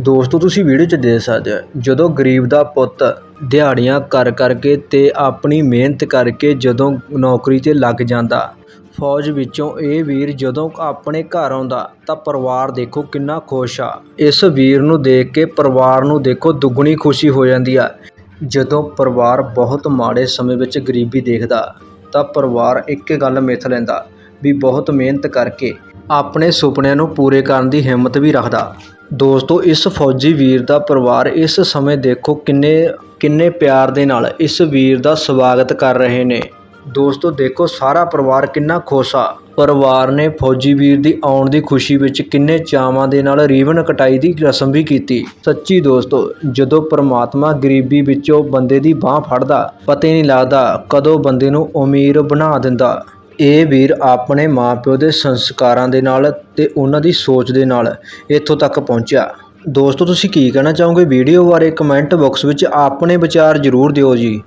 ਦੋਸਤੋ, ਤੁਸੀਂ ਵੀਡੀਓ 'ਚ ਦੇਖ ਸਕਦੇ ਹੋ, ਜਦੋਂ ਗਰੀਬ ਦਾ ਪੁੱਤ ਦਿਹਾੜੀਆਂ ਕਰ ਕਰਕੇ ਤੇ ਆਪਣੀ ਮਿਹਨਤ ਕਰਕੇ ਜਦੋਂ ਨੌਕਰੀ ਤੇ ਲੱਗ ਜਾਂਦਾ, ਫੌਜ ਵਿੱਚੋਂ ਇਹ ਵੀਰ ਜਦੋਂ ਆਪਣੇ ਘਰ ਆਉਂਦਾ ਤਾਂ ਪਰਿਵਾਰ ਦੇਖੋ ਕਿੰਨਾ ਖੁਸ਼ ਆ। ਇਸ ਵੀਰ ਨੂੰ ਦੇਖ ਕੇ ਪਰਿਵਾਰ ਨੂੰ ਦੇਖੋ ਦੁੱਗਣੀ ਖੁਸ਼ੀ ਹੋ ਜਾਂਦੀ ਆ। ਜਦੋਂ ਪਰਿਵਾਰ ਬਹੁਤ ਮਾੜੇ ਸਮੇਂ ਵਿੱਚ ਗਰੀਬੀ ਦੇਖਦਾ ਤਾਂ ਪਰਿਵਾਰ ਇੱਕ ਗੱਲ ਮਿੱਥ ਲੈਂਦਾ ਵੀ ਬਹੁਤ ਮਿਹਨਤ ਕਰਕੇ ਆਪਣੇ ਸੁਪਨਿਆਂ ਨੂੰ ਪੂਰੇ ਕਰਨ ਦੀ ਹਿੰਮਤ ਵੀ ਰੱਖਦਾ। ਦੋਸਤੋ, ਇਸ ਫੌਜੀ ਵੀਰ ਦਾ ਪਰਿਵਾਰ ਇਸ ਸਮੇਂ ਦੇਖੋ ਕਿੰਨੇ ਕਿੰਨੇ ਪਿਆਰ ਦੇ ਨਾਲ ਇਸ ਵੀਰ ਦਾ ਸਵਾਗਤ ਕਰ ਰਹੇ ਨੇ। ਦੋਸਤੋ, ਦੇਖੋ ਸਾਰਾ ਪਰਿਵਾਰ ਕਿੰਨਾ ਖੁਸ਼ ਆ। ਪਰਿਵਾਰ ਨੇ ਫੌਜੀ ਵੀਰ ਦੀ ਆਉਣ ਦੀ ਖੁਸ਼ੀ ਵਿੱਚ ਕਿੰਨੇ ਚਾਵਾਂ ਦੇ ਨਾਲ ਰੀਵਨ ਕਟਾਈ ਦੀ ਰਸਮ ਵੀ ਕੀਤੀ। ਸੱਚੀ ਦੋਸਤੋ, ਜਦੋਂ ਪ੍ਰਮਾਤਮਾ ਗਰੀਬੀ ਵਿੱਚੋਂ ਬੰਦੇ ਦੀ ਬਾਹ ਫੜਦਾ, ਪਤਾ ਹੀ ਨਹੀਂ ਲੱਗਦਾ ਕਦੋਂ ਬੰਦੇ ਨੂੰ ਅਮੀਰ ਬਣਾ ਦਿੰਦਾ। ਇਹ ਵੀਰ ਆਪਣੇ ਮਾਂ ਪਿਓ ਦੇ ਸੰਸਕਾਰਾਂ ਦੇ ਨਾਲ ਅਤੇ ਉਹਨਾਂ ਦੀ ਸੋਚ ਦੇ ਨਾਲ ਇੱਥੋਂ ਤੱਕ ਪਹੁੰਚਿਆ। ਦੋਸਤੋ, ਤੁਸੀਂ ਕੀ ਕਹਿਣਾ ਚਾਹੋਗੇ ਵੀਡੀਓ ਬਾਰੇ ਕਮੈਂਟ ਬਾਕਸ ਵਿੱਚ ਆਪਣੇ ਵਿਚਾਰ ਜ਼ਰੂਰ ਦਿਓ ਜੀ।